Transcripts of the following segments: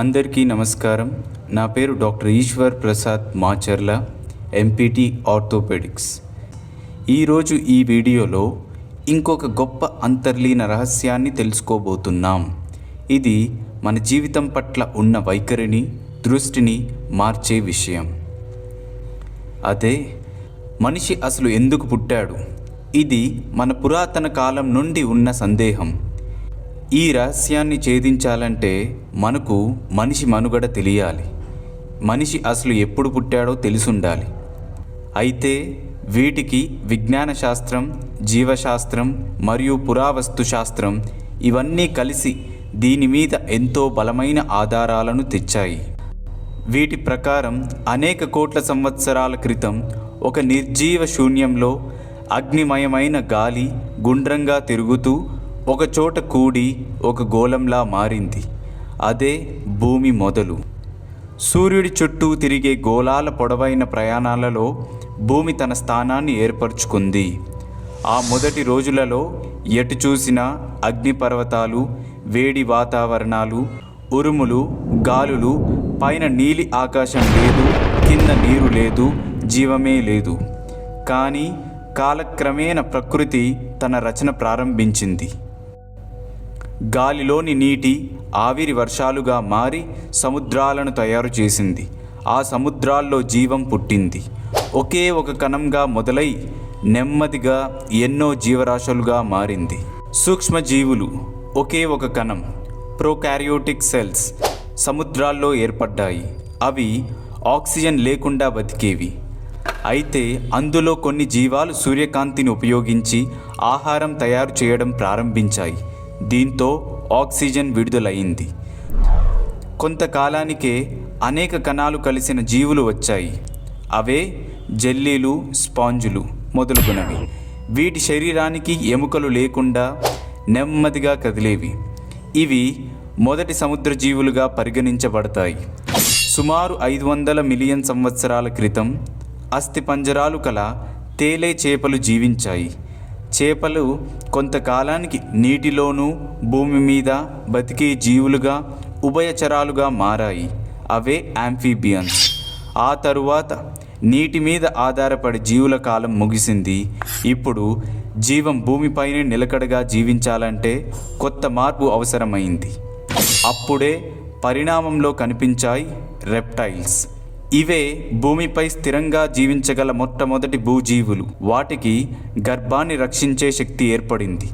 అందరికీ నమస్కారం. నా పేరు doctor Eshwar Prasad Macharla MPT orthopaedics. ఈరోజు ఈ వీడియోలో ఇంకొక గొప్ప అంతర్లీన రహస్యాన్ని తెలుసుకోబోతున్నాం. ఇది మన జీవితం పట్ల ఉన్న వైఖరిని దృష్టిని మార్చే విషయం. అదే మనిషి అసలు ఎందుకు పుట్టాడు? ఇది మన పురాతన కాలం నుండి ఉన్న సందేహం. ఈ రహస్యాన్ని ఛేదించాలంటే మనకు మనిషి మనుగడ తెలియాలి. మనిషి అసలు ఎప్పుడు పుట్టాడో తెలిసుండాలి. అయితే వీటికి విజ్ఞాన శాస్త్రం జీవశాస్త్రం మరియు పురావస్తు శాస్త్రం ఇవన్నీ కలిసి దీని మీద ఎంతో బలమైన ఆధారాలను తెచ్చాయి. వీటి ప్రకారం అనేక కోట్ల సంవత్సరాల క్రితం ఒక నిర్జీవ శూన్యంలో అగ్నిమయమైన గాలి గుండ్రంగా తిరుగుతూ ఒకచోట కూడి ఒక గోళంలా మారింది. అదే భూమి మొదలు. సూర్యుడి చుట్టూ తిరిగే గోళాల పొడవైన ప్రయాణాలలో భూమి తన స్థానాన్ని ఏర్పరచుకుంది. ఆ మొదటి రోజులలో ఎటు చూసినా అగ్నిపర్వతాలు వేడి వాతావరణాలు ఉరుములు గాలులు పైన నీలి ఆకాశం లేదు కింద నీరు లేదు జీవమే లేదు. కానీ కాలక్రమేణ ప్రకృతి తన రచన ప్రారంభించింది. గాలిలోని నీటి ఆవిరి వర్షాలుగా మారి సముద్రాలను తయారు చేసింది. ఆ సముద్రాల్లో జీవం పుట్టింది. ఒకే ఒక కణంగా మొదలై నెమ్మదిగా ఎన్నో జీవరాశులుగా మారింది. సూక్ష్మజీవులు ఒకే ఒక కణం ప్రోకారియోటిక్ సెల్స్ సముద్రాల్లో ఏర్పడ్డాయి. అవి ఆక్సిజన్ లేకుండా బతికేవి. అయితే అందులో కొన్ని జీవాలు సూర్యకాంతిని ఉపయోగించి ఆహారం తయారు చేయడం ప్రారంభించాయి. దీంతో ఆక్సిజన్ విడుదలయ్యింది. కొంతకాలానికే అనేక కణాలు కలిసిన జీవులు వచ్చాయి. అవే జెల్లీలు స్పాంజులు మొదలుగునవి. వీటి శరీరానికి ఎముకలు లేకుండా నెమ్మదిగా కదిలేవి. ఇవి మొదటి సముద్ర జీవులుగా పరిగణించబడతాయి. సుమారు ఐదు వందల మిలియన్ సంవత్సరాల క్రితం అస్థిపంజరాలు కల తేలే చేపలు జీవించాయి. చేపలు కొంతకాలానికి నీటిలోనూ భూమి మీద బతికే జీవులుగా ఉభయచరాలుగా మారాయి. అవే యాంఫీబియన్స్ ఆ తరువాత నీటి మీద ఆధారపడి జీవుల కాలం ముగిసింది. ఇప్పుడు జీవం భూమిపైనే నిలకడగా జీవించాలంటే కొత్త మార్పు అవసరమైంది. అప్పుడే పరిణామంలో కనిపించాయి రెప్టైల్స్. ఇవే భూమిపై స్థిరంగా జీవించగల మొట్టమొదటి భూజీవులు. వాటికి గర్భాన్ని రక్షించే శక్తి ఏర్పడింది.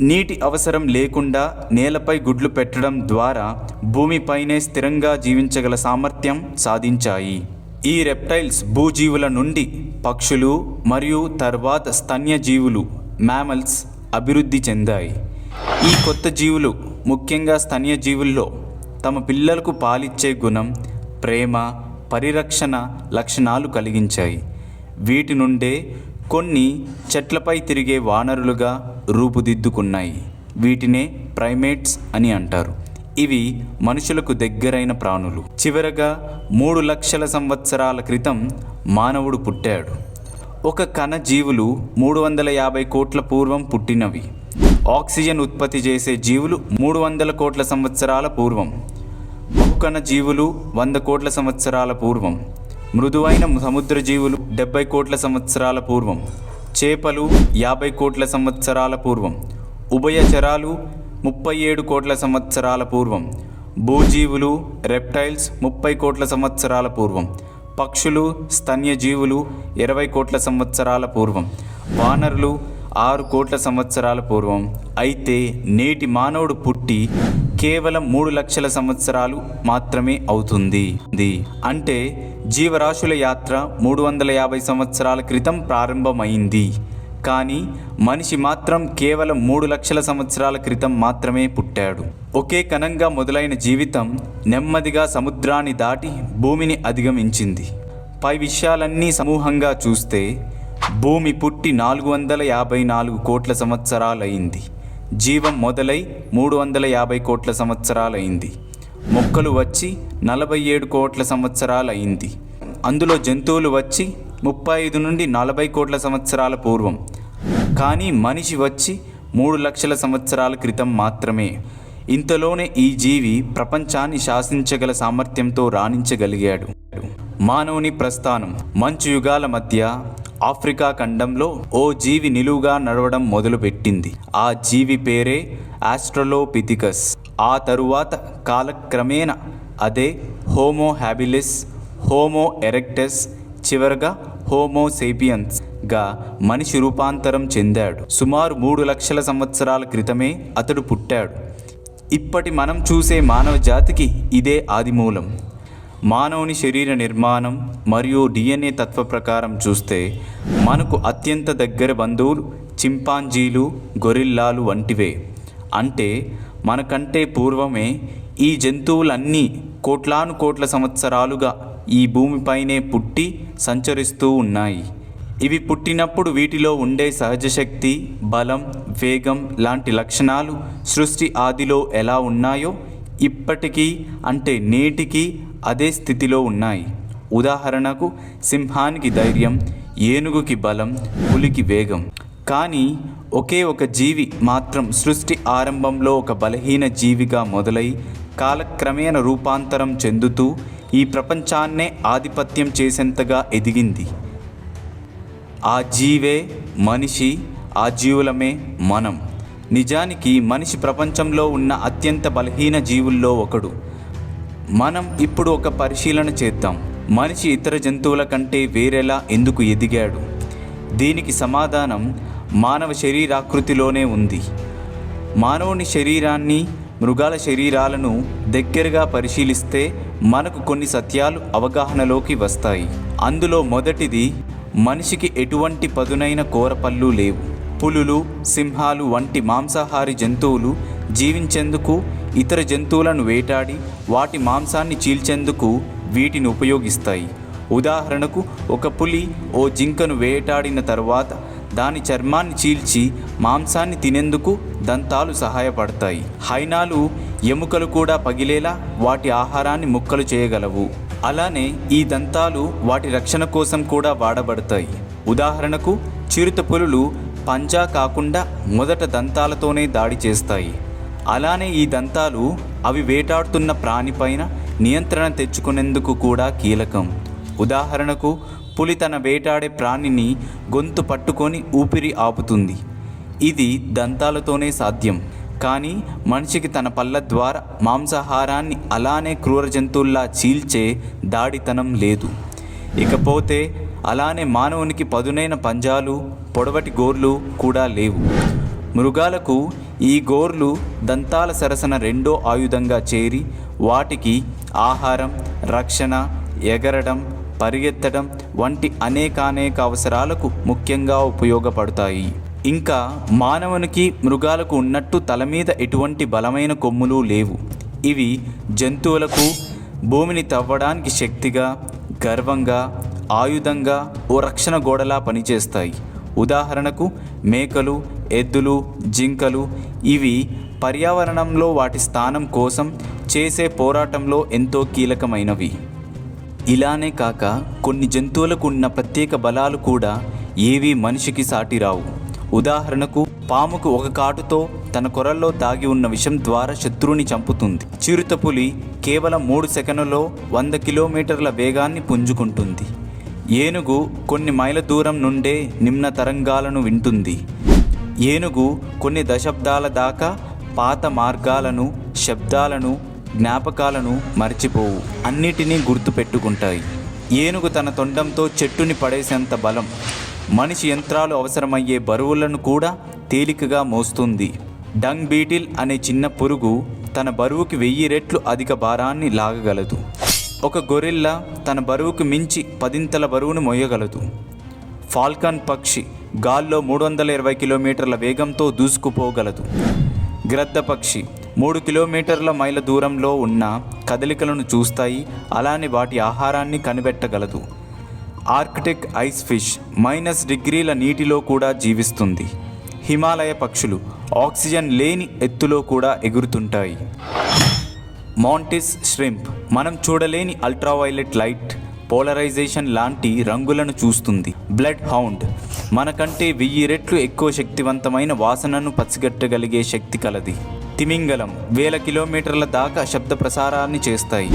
నీటి అవసరం లేకుండా నేలపై గుడ్లు పెట్టడం ద్వారా భూమిపైనే స్థిరంగా జీవించగల సామర్థ్యం సాధించాయి. ఈ రెప్టైల్స్ భూజీవుల నుండి పక్షులు మరియు తర్వాత స్తన్యజీవులు మ్యామల్స్ అభివృద్ధి చెందాయి. ఈ కొత్త జీవులు ముఖ్యంగా స్తన్యజీవుల్లో తమ పిల్లలకు పాలిచ్చే గుణం ప్రేమ పరిరక్షణ లక్షణాలు కలిగించాయి. వీటి నుండే కొన్ని చెట్లపై తిరిగే వానరులుగా రూపుదిద్దుకున్నాయి. వీటినే ప్రైమేట్స్ అని అంటారు. ఇవి మనుషులకు దగ్గరైన ప్రాణులు. చివరగా మూడు లక్షల సంవత్సరాల క్రితం మానవుడు పుట్టాడు. ఒక కణ జీవులు మూడు వందల యాభై కోట్ల పూర్వం పుట్టినవి. ఆక్సిజన్ ఉత్పత్తి చేసే జీవులు మూడు వందల కోట్ల సంవత్సరాల పూర్వం. బహుకణ జీవులు వంద కోట్ల సంవత్సరాల పూర్వం మృదువైన సముద్ర జీవులు డెబ్బై కోట్ల సంవత్సరాల పూర్వం చేపలు యాభై కోట్ల సంవత్సరాల పూర్వం ఉభయచరాలు ముప్పై ఏడు కోట్ల సంవత్సరాల పూర్వం భూజీవులు రెప్టైల్స్ ముప్పై కోట్ల సంవత్సరాల పూర్వం పక్షులు స్తన్యజీవులు ఇరవై కోట్ల సంవత్సరాల పూర్వం వానరులు ఆరు కోట్ల సంవత్సరాల పూర్వం అయితే నేటి మానవుడు పుట్టి కేవలం మూడు లక్షల సంవత్సరాలు మాత్రమే అవుతుంది. అంటే జీవరాశుల యాత్ర మూడు వందల యాభై సంవత్సరాల క్రితం ప్రారంభమైంది. కానీ మనిషి మాత్రం కేవలం మూడు లక్షల సంవత్సరాల క్రితం మాత్రమే పుట్టాడు. ఒకే కణంగా మొదలైన జీవితం నెమ్మదిగా సముద్రాన్ని దాటి భూమిని అధిగమించింది. పై విషయాలన్నీ సమూహంగా చూస్తే భూమి పుట్టి నాలుగు వందల యాభై నాలుగు కోట్ల సంవత్సరాలైంది జీవం మొదలై మూడు వందల యాభై కోట్ల సంవత్సరాలైంది మొక్కలు వచ్చి నలభై ఏడు కోట్ల సంవత్సరాలైంది అందులో జంతువులు వచ్చి ముప్పై ఐదు నుండి నలభై కోట్ల సంవత్సరాల పూర్వం. కానీ మనిషి వచ్చి మూడు లక్షల సంవత్సరాల క్రితం మాత్రమే. ఇంతలోనే ఈ జీవి ప్రపంచాన్ని శాసించగల సామర్థ్యంతో రాణించగలిగాడు. మానవుని ప్రస్థానం మంచు యుగాల మధ్య ఆఫ్రికా ఖండంలో ఓ జీవి నిలువుగా నడవడం మొదలుపెట్టింది. ఆ జీవి పేరే ఆస్ట్రలోపిథికస్. ఆ తరువాత కాలక్రమేణా అదే హోమో హ్యాబిలిస్ హోమో ఎరెక్టస్ చివరగా హోమో సేపియన్స్గా మనిషి రూపాంతరం చెందాడు. సుమారు మూడు లక్షల సంవత్సరాల క్రితమే అతడు పుట్టాడు. ఇప్పటి మనం చూసే మానవ జాతికి ఇదే ఆదిమూలం. మానవుని శరీర నిర్మాణం మరియు డిఎన్ఏ తత్వ ప్రకారం చూస్తే మనకు అత్యంత దగ్గర బంధువులు చింపాంజీలు గొరిల్లాలు వంటివే. అంటే మనకంటే పూర్వమే ఈ జంతువులన్నీ కోట్లాను కోట్ల సంవత్సరాలుగా ఈ భూమిపైనే పుట్టి సంచరిస్తూ ఉన్నాయి. ఇవి పుట్టినప్పుడు వీటిలో ఉండే సహజ శక్తి బలం వేగం లాంటి లక్షణాలు సృష్టి ఆదిలో ఎలా ఉన్నాయో ఇప్పటికీ అంటే నేటికి అదే స్థితిలో ఉన్నాయి. ఉదాహరణకు సింహానికి ధైర్యం ఏనుగుకి బలం పులికి వేగం. కానీ ఒకే ఒక జీవి మాత్రం సృష్టి ఆరంభంలో ఒక బలహీన జీవిగా మొదలై కాలక్రమేణ రూపాంతరం చెందుతూ ఈ ప్రపంచాన్నే ఆధిపత్యం చేసేంతగా ఎదిగింది. ఆ జీవే మనిషి ఆ జీవులమే మనం. నిజానికి మనిషి ప్రపంచంలో ఉన్న అత్యంత బలహీన జీవుల్లో ఒకడు. మనం ఇప్పుడు ఒక పరిశీలన చేద్దాం. మనిషి ఇతర జంతువుల కంటే వేరేలా ఎందుకు ఎదిగాడు? దీనికి సమాధానం మానవ శరీరాకృతిలోనే ఉంది. మానవుని శరీరాన్ని మృగాల శరీరాలను దగ్గరగా పరిశీలిస్తే మనకు కొన్ని సత్యాలు అవగాహనలోకి వస్తాయి. అందులో మొదటిది మనిషికి ఎటువంటి పదునైన కూరపళ్ళు లేవు. పులులు సింహాలు వంటి మాంసాహారి జంతువులు జీవించేందుకు ఇతర జంతువులను వేటాడి వాటి మాంసాన్ని చీల్చేందుకు వీటిని ఉపయోగిస్తాయి. ఉదాహరణకు ఒక పులి ఓ జింకను వేటాడిన తర్వాత దాని చర్మాన్ని చీల్చి మాంసాన్ని తినేందుకు దంతాలు సహాయపడతాయి. హైనాలు ఎముకలు కూడా పగిలేలా వాటి ఆహారాన్ని ముక్కలు చేయగలవు. అలానే ఈ దంతాలు వాటి రక్షణ కోసం కూడా వాడబడతాయి. ఉదాహరణకు చిరుత పులులు పంజా కాకుండా మొదట దంతాలతోనే దాడి చేస్తాయి. అలానే ఈ దంతాలు అవి వేటాడుతున్న ప్రాణిపైన నియంత్రణ తెచ్చుకునేందుకు కూడా కీలకం. ఉదాహరణకు పులి తన వేటాడే ప్రాణిని గొంతు పట్టుకొని ఊపిరి ఆపుతుంది. ఇది దంతాలతోనే సాధ్యం. కానీ మనిషికి తన పళ్ళ ద్వారా మాంసాహారాన్ని అలానే క్రూర జంతువుల్లా చీల్చే దాడితనం లేదు. ఇకపోతే అలానే మానవునికి పదునైన పంజాలు పొడవటి గోర్లు కూడా లేవు. మృగాలకు ఈ గోర్లు దంతాల సరసన రెండో ఆయుధంగా చేరి వాటికి ఆహారం రక్షణ ఎగరడం పరిగెత్తడం వంటి అనేకానేక అవసరాలకు ముఖ్యంగా ఉపయోగపడతాయి. ఇంకా మానవునికి మృగాలకు ఉన్నట్టు తల మీద ఎటువంటి బలమైన కొమ్ములు లేవు. ఇవి జంతువులకు భూమిని తవ్వడానికి శక్తిగా గర్వంగా ఆయుధంగా ఓ రక్షణ గోడలా పనిచేస్తాయి. ఉదాహరణకు మేకలు ఎద్దులు జింకలు ఇవి పర్యావరణంలో వాటి స్థానం కోసం చేసే పోరాటంలో ఎంతో కీలకమైనవి. ఇలానే కాక కొన్ని జంతువులకు ఉన్న ప్రత్యేక బలాలు కూడా ఏవీ మనిషికి సాటిరావు. ఉదాహరణకు పాముకు ఒక కాటుతో తన కొరల్లో దాగి ఉన్న విషం ద్వారా శత్రువుని చంపుతుంది. చిరుతపులి కేవలం మూడు సెకనులో వంద కిలోమీటర్ల వేగాన్ని పుంజుకుంటుంది. ఏనుగు కొన్ని మైళ్ళ దూరం నుండే నిమ్న తరంగాలను వింటుంది. ఏనుగు కొన్ని దశాబ్దాల దాకా పాత మార్గాలను శబ్దాలను జ్ఞాపకాలను మర్చిపోవు. అన్నిటినీ గుర్తుపెట్టుకుంటాయి ఏనుగు తన తొండంతో చెట్టుని పడేసేంత బలం. మనిషి యంత్రాలు అవసరమయ్యే బరువులను కూడా తేలికగా మోస్తుంది. డంగ్ బీటిల్ అనే చిన్న పురుగు తన బరువుకి వెయ్యి రెట్లు అధిక భారాన్ని లాగగలదు. ఒక గొరిల్లా తన బరువుకు మించి పదింతల బరువును మోయగలదు ఫాల్కన్ పక్షి గాల్లో మూడు వందల ఇరవై కిలోమీటర్ల వేగంతో దూసుకుపోగలదు. గ్రద్ద పక్షి మూడు కిలోమీటర్ల మైళ్ళ దూరంలో ఉన్న కదలికలను చూస్తాయి అలానే వాటి ఆహారాన్ని కనిపెట్టగలదు. ఆర్కిటిక్ ఐస్ ఫిష్ మైనస్ డిగ్రీల నీటిలో కూడా జీవిస్తుంది. హిమాలయ పక్షులు ఆక్సిజన్ లేని ఎత్తులో కూడా ఎగురుతుంటాయి. మాంటిస్ ష్రింప్ మనం చూడలేని అల్ట్రావైలెట్ లైట్ పోలరైజేషన్ లాంటి రంగులను చూస్తుంది. Bloodhound. మనకంటే వెయ్యి రెట్లు ఎక్కువ శక్తివంతమైన వాసనను పసిగట్టగలిగే శక్తి కలది. తిమింగలం వేల కిలోమీటర్ల దాకా శబ్ద ప్రసారాన్ని చేస్తాయి.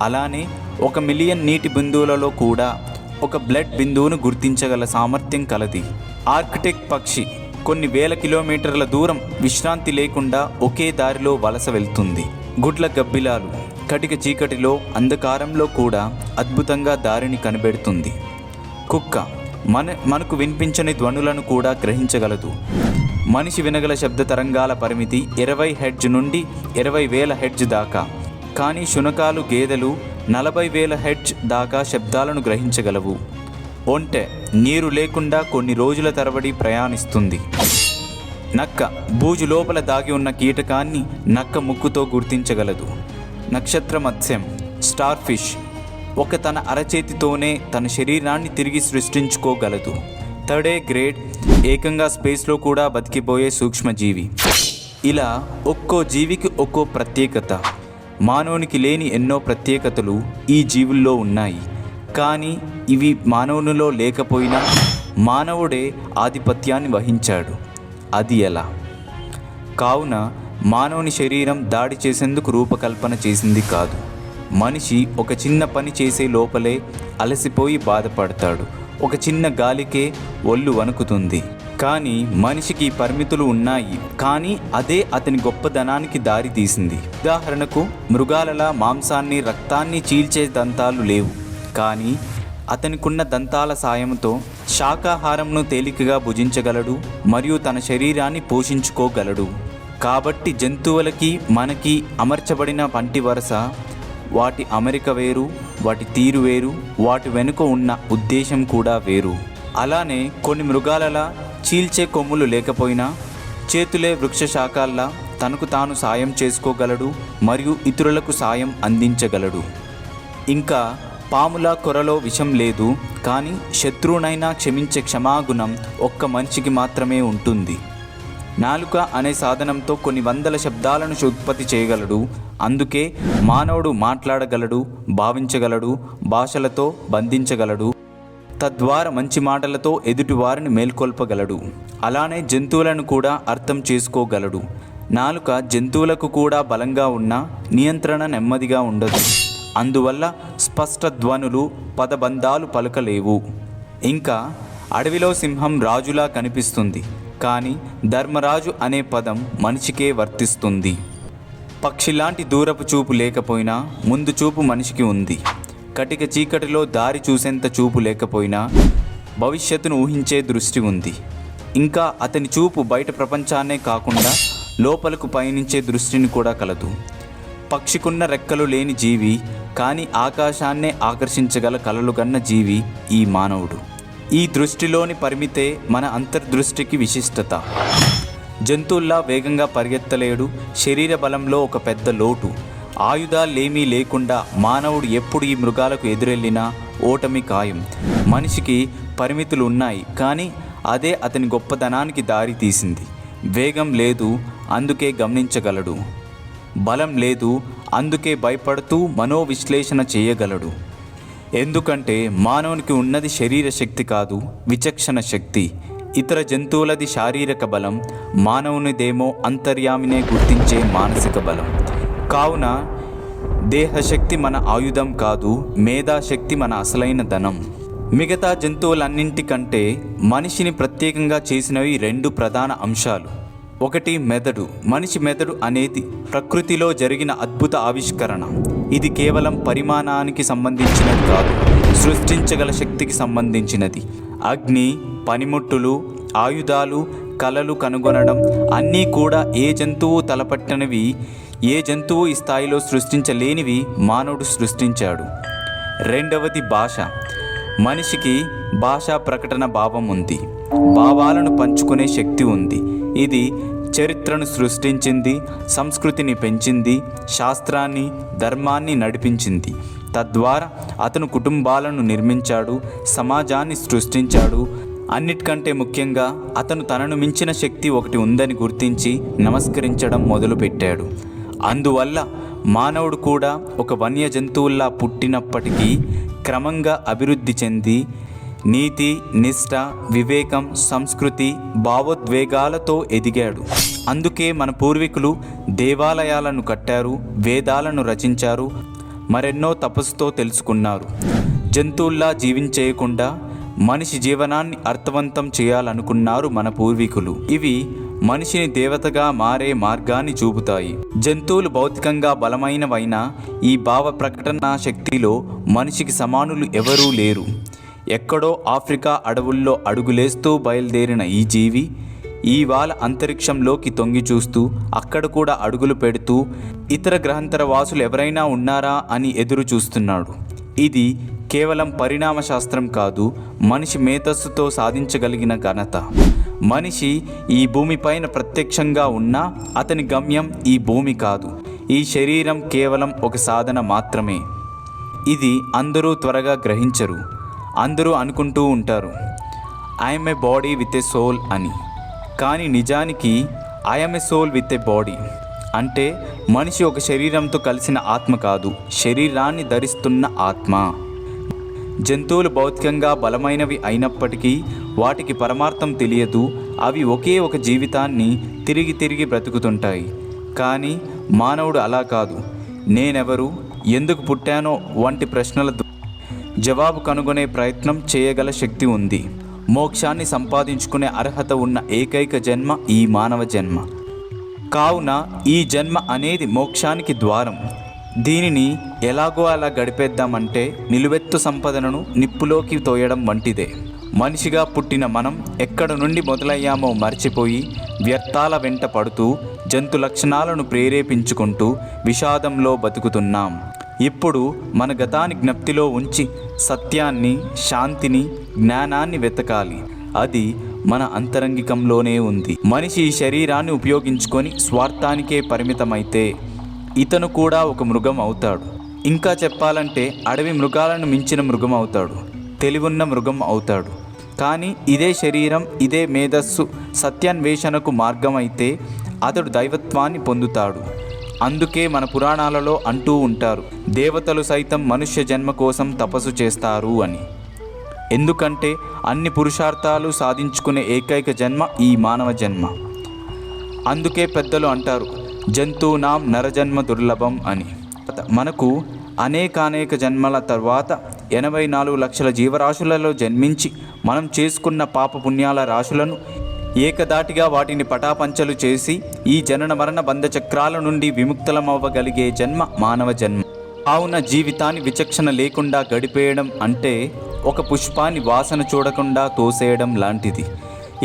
అలానే ఒక మిలియన్ నీటి బిందువులలో కూడా ఒక బ్లడ్ బిందువును గుర్తించగల సామర్థ్యం కలది. ఆర్కిటెక్ పక్షి కొన్ని వేల కిలోమీటర్ల దూరం విశ్రాంతి లేకుండా ఒకే దారిలో వలస వెళ్తుంది. గుడ్ల గబ్బిలాలు. కటిక చీకటిలో అంధకారంలో కూడా అద్భుతంగా దారిని కనిపెడుతుంది. కుక్క మన మనకు వినిపించని ధ్వనులను కూడా గ్రహించగలదు. మనిషి వినగల శబ్ద తరంగాల పరిమితి ఇరవై హెడ్జ్ నుండి ఇరవై వేల హెడ్జ్ దాకా. కానీ శునకాలు గేదెలు నలభై వేల హెడ్జ్ దాకా శబ్దాలను గ్రహించగలవు. ఒంటె నీరు లేకుండా కొన్ని రోజుల తరబడి ప్రయాణిస్తుంది. నక్క బూజు లోపల దాగి ఉన్న కీటకాన్ని నక్క ముక్కుతో గుర్తించగలదు. నక్షత్ర మత్స్యం స్టార్ ఫిష్ ఒక తన అరచేతితోనే తన శరీరాన్ని తిరిగి సృష్టించుకోగలదు. థర్డే గ్రేడ్ ఏకంగా స్పేస్లో కూడా బతికిపోయే సూక్ష్మజీవి. ఇలా ఒక్కో జీవికి ఒక్కో ప్రత్యేకత. మానవునికి లేని ఎన్నో ప్రత్యేకతలు ఈ జీవుల్లో ఉన్నాయి. కానీ ఇవి మానవునిలో లేకపోయినా మానవుడే ఆధిపత్యాన్ని వహించాడు. అది ఎలా? కావున మానవుని శరీరం దాడి చేసేందుకు రూపకల్పన చేసింది కాదు. మనిషి ఒక చిన్న పని చేసే లోపలే అలసిపోయి బాధపడతాడు. ఒక చిన్న గాలికే ఒళ్ళు వణుకుతుంది. కానీ మనిషికి పరిమితులు ఉన్నాయి. కానీ అదే అతని గొప్పదనానికి దారి తీసింది. ఉదాహరణకు మృగాలలా మాంసాన్ని రక్తాన్ని చీల్చే దంతాలు లేవు. కానీ అతనికున్న దంతాల సాయంతో శాకాహారంను తేలికగా భుజించగలడు మరియు తన శరీరాన్ని పోషించుకోగలడు. కాబట్టి జంతువులకి మనకి అమర్చబడిన పంటి వరస వాటి అమరిక వేరు వాటి తీరు వేరు వాటి వెనుక ఉన్న ఉద్దేశం కూడా వేరు. అలానే కొన్ని మృగాలలా చీల్చే కొమ్ములు లేకపోయినా చేతులే వృక్ష శాఖల్లా తనకు తాను సాయం చేసుకోగలడు మరియు ఇతరులకు సాయం అందించగలడు. ఇంకా పాముల కొరలో విషం లేదు కానీ శత్రువునైనా క్షమించే క్షమాగుణం ఒక్క మనిషికి మాత్రమే ఉంటుంది. నాలుక అనే సాధనంతో కొన్ని వందల శబ్దాలను ఉత్పత్తి చేయగలడు. అందుకే మానవుడు మాట్లాడగలడు భావించగలడు భాషలతో బంధించగలడు. తద్వారా మంచి మాటలతో ఎదుటివారిని మేల్కొల్పగలడు. అలానే జంతువులను కూడా అర్థం చేసుకోగలడు. నాలుక జంతువులకు కూడా బలంగా ఉన్న నియంత్రణ నెమ్మదిగా ఉండదు. అందువల్ల స్పష్ట ధ్వనులు పదబంధాలు పలకలేవు. ఇంకా అడవిలో సింహం రాజులా కనిపిస్తుంది. కానీ ధర్మరాజు అనే పదం మనిషికే వర్తిస్తుంది. పక్షిలాంటి దూరపు చూపు లేకపోయినా ముందు చూపు మనిషికి ఉంది. కటిక చీకటిలో దారి చూసేంత చూపు లేకపోయినా భవిష్యత్తును ఊహించే దృష్టి ఉంది. ఇంకా అతని చూపు బయట ప్రపంచాన్నే కాకుండా లోపలకు పయనించే దృష్టిని కూడా కలదు. పక్షికున్న రెక్కలు లేని జీవి కానీ ఆకాశాన్నే ఆకర్షించగల కలలుగన్న జీవి ఈ మానవుడు. ఈ దృష్టిలోని పరిమితే మన అంతర్దృష్టికి విశిష్టత. జంతువుల్లా వేగంగా పరిగెత్తలేడు శరీర బలంలో ఒక పెద్ద లోటు. ఆయుధాలేమీ లేకుండా మానవుడు ఎప్పుడు ఈ మృగాలకు ఎదురెళ్ళినా ఓటమి ఖాయం. మనిషికి పరిమితులు ఉన్నాయి కానీ అదే అతని గొప్పదనానికి దారి తీసింది. వేగం లేదు అందుకే గమనించగలడు. బలం లేదు అందుకే భయపడుతూ మనోవిశ్లేషణ చేయగలడు. ఎందుకంటే మానవునికి ఉన్నది శరీర శక్తి కాదు విచక్షణ శక్తి. ఇతర జంతువులది శారీరక బలం మానవునిదేమో అంతర్యామినే గుర్తించే మానసిక బలం. కావున దేహశక్తి మన ఆయుధం కాదు మేధాశక్తి మన అసలైన ధనం. మిగతా జంతువులన్నింటికంటే మనిషిని ప్రత్యేకంగా చేసినవి రెండు ప్రధాన అంశాలు. ఒకటి మెదడు. మనిషి మెదడు అనేది ప్రకృతిలో జరిగిన అద్భుత ఆవిష్కరణ. ఇది కేవలం పరిమాణానికి సంబంధించినది కాదు సృష్టించగల శక్తికి సంబంధించినది. అగ్ని పనిముట్టులు ఆయుధాలు కళలు కనుగొనడం అన్నీ కూడా ఏ జంతువు తలపట్టనివి ఏ జంతువు ఈ స్థాయిలో సృష్టించలేనివి మానవుడు సృష్టించాడు. రెండవది భాష. మనిషికి భాషా ప్రకటన భావం ఉంది. భావాలను పంచుకునే శక్తి ఉంది. ఇది చరిత్రను సృష్టించింది సంస్కృతిని పెంచింది శాస్త్రాన్ని ధర్మాన్ని నడిపించింది. తద్వారా అతను కుటుంబాలను నిర్మించాడు సమాజాన్ని సృష్టించాడు. అన్నిటికంటే ముఖ్యంగా అతను తనను మించిన శక్తి ఒకటి ఉందని గుర్తించి నమస్కరించడం మొదలుపెట్టాడు. అందువల్ల మానవుడు కూడా ఒక వన్య జంతువుల్లా పుట్టినప్పటికీ క్రమంగా అభివృద్ధి చెంది నీతి నిష్ఠ వివేకం సంస్కృతి భావోద్వేగాలతో ఎదిగాడు. అందుకే మన పూర్వీకులు దేవాలయాలను కట్టారు వేదాలను రచించారు మరెన్నో తపస్సుతో తెలుసుకున్నారు. జంతువుల్లా జీవించేయకుండా మనిషి జీవనాన్ని అర్థవంతం చేయాలనుకున్నారు మన పూర్వీకులు. ఇవి మనిషిని దేవతగా మారే మార్గాన్ని చూపుతాయి. జంతువులు భౌతికంగా బలమైనవైనా ఈ భావ ప్రకటన శక్తిలో మనిషికి సమానులు ఎవరూ లేరు. ఎక్కడో ఆఫ్రికా అడవుల్లో అడుగులేస్తూ బయలుదేరిన ఈ జీవి ఈవాళ అంతరిక్షంలోకి తొంగి చూస్తూ అక్కడ కూడా అడుగులు పెడుతూ ఇతర గ్రహాంతర వాసులు ఎవరైనా ఉన్నారా అని ఎదురు చూస్తున్నాడు. ఇది కేవలం పరిణామ శాస్త్రం కాదు మనిషి మేధస్సుతో సాధించగలిగిన ఘనత. మనిషి ఈ భూమిపైన ప్రత్యక్షంగా ఉన్నా అతని గమ్యం ఈ భూమి కాదు. ఈ శరీరం కేవలం ఒక సాధన మాత్రమే. ఇది అందరూ త్వరగా గ్రహించరు. అందరూ అనుకుంటూ ఉంటారు I'm a body with a soul అని. కానీ నిజానికి I'm a soul with a body అంటే మనిషి ఒక శరీరంతో కలిసిన ఆత్మ కాదు శరీరాన్ని ధరిస్తున్న ఆత్మ. జంతువులు భౌతికంగా బలమైనవి అయినప్పటికీ వాటికి పరమార్థం తెలియదు అవి ఒకే ఒక జీవితాన్ని తిరిగి తిరిగి బ్రతుకుతుంటాయి. కానీ మానవుడు అలా కాదు. నేనెవరు ఎందుకు పుట్టానో వంటి ప్రశ్నల జవాబు కనుగొనే ప్రయత్నం చేయగల శక్తి ఉంది. మోక్షాన్ని సంపాదించుకునే అర్హత ఉన్న ఏకైక జన్మ ఈ మానవ జన్మ. కావున ఈ జన్మ అనేది మోక్షానికి ద్వారం. దీనిని ఎలాగో అలా గడిపేద్దామంటే నిలువెత్తు సంపదనను నిప్పులోకి తోయడం వంటిదే. మనిషిగా పుట్టిన మనం ఎక్కడ నుండి మొదలయ్యామో మర్చిపోయి వ్యర్థాల వెంట పడుతూ జంతు లక్షణాలను ప్రేరేపించుకుంటూ విషాదంలో బతుకుతున్నాం. ఇప్పుడు మన గతాన్ని జ్ఞప్తిలో ఉంచి సత్యాన్ని శాంతిని జ్ఞానాన్ని వెతకాలి. అది మన అంతరంగికంలోనే ఉంది. మనిషి ఈ శరీరాన్ని ఉపయోగించుకొని స్వార్థానికే పరిమితమైతే ఇతను కూడా ఒక మృగం అవుతాడు. ఇంకా చెప్పాలంటే అడవి మృగాలను మించిన మృగం అవుతాడు. తెలివున్న మృగం అవుతాడు. కానీ ఇదే శరీరం ఇదే మేధస్సు సత్యాన్వేషణకు మార్గం అయితే అతడు దైవత్వాన్ని పొందుతాడు. అందుకే మన పురాణాలలో అంటూ ఉంటారు దేవతలు సైతం మనుష్య జన్మ కోసం తపస్సు చేస్తారు అని. ఎందుకంటే అన్ని పురుషార్థాలు సాధించుకునే ఏకైక జన్మ ఈ మానవ జన్మ. అందుకే పెద్దలు అంటారు జంతువునాం నరజన్మ దుర్లభం అని. మనకు అనేకానేక జన్మల తర్వాత ఎనభై నాలుగు లక్షల జీవరాశులలో జన్మించి మనం చేసుకున్న పాప పుణ్యాల రాశులను ఏకదాటిగా వాటిని పటాపంచలు చేసి ఈ జనన మరణ బంధచక్రాల నుండి విముక్తలమవ్వగలిగే జన్మ మానవ జన్మ. కావున జీవితాన్ని విచక్షణ లేకుండా గడిపేయడం అంటే ఒక పుష్పాన్ని వాసన చూడకుండా తోసేయడం లాంటిది.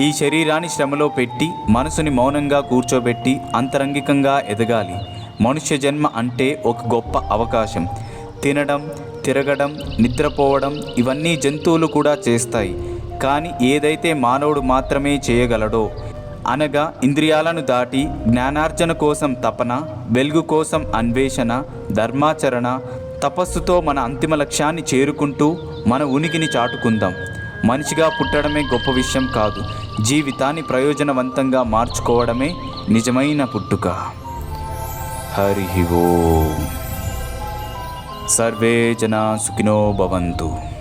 ఈ శరీరాన్ని శ్రమలో పెట్టి మనసుని మౌనంగా కూర్చోబెట్టి అంతరంగికంగా ఎదగాలి. మనుష్య జన్మ అంటే ఒక గొప్ప అవకాశం. తినడం తిరగడం నిద్రపోవడం ఇవన్నీ జంతువులు కూడా చేస్తాయి. కానీ ఏదైతే మానవుడు మాత్రమే చేయగలడో అనగా ఇంద్రియాలను దాటి జ్ఞానార్జన కోసం తపన వెలుగు కోసం అన్వేషణ ధర్మాచరణ తపస్సుతో మన అంతిమ లక్ష్యాన్ని చేరుకుంటూ మన ఉనికిని చాటుకుందాం. మనిషిగా పుట్టడమే గొప్ప విషయం కాదు. జీవితాన్ని ప్రయోజనవంతంగా మార్చుకోవడమే నిజమైన పుట్టుక. హరి ఓ. సర్వే జనా సుఖినో భవంతు.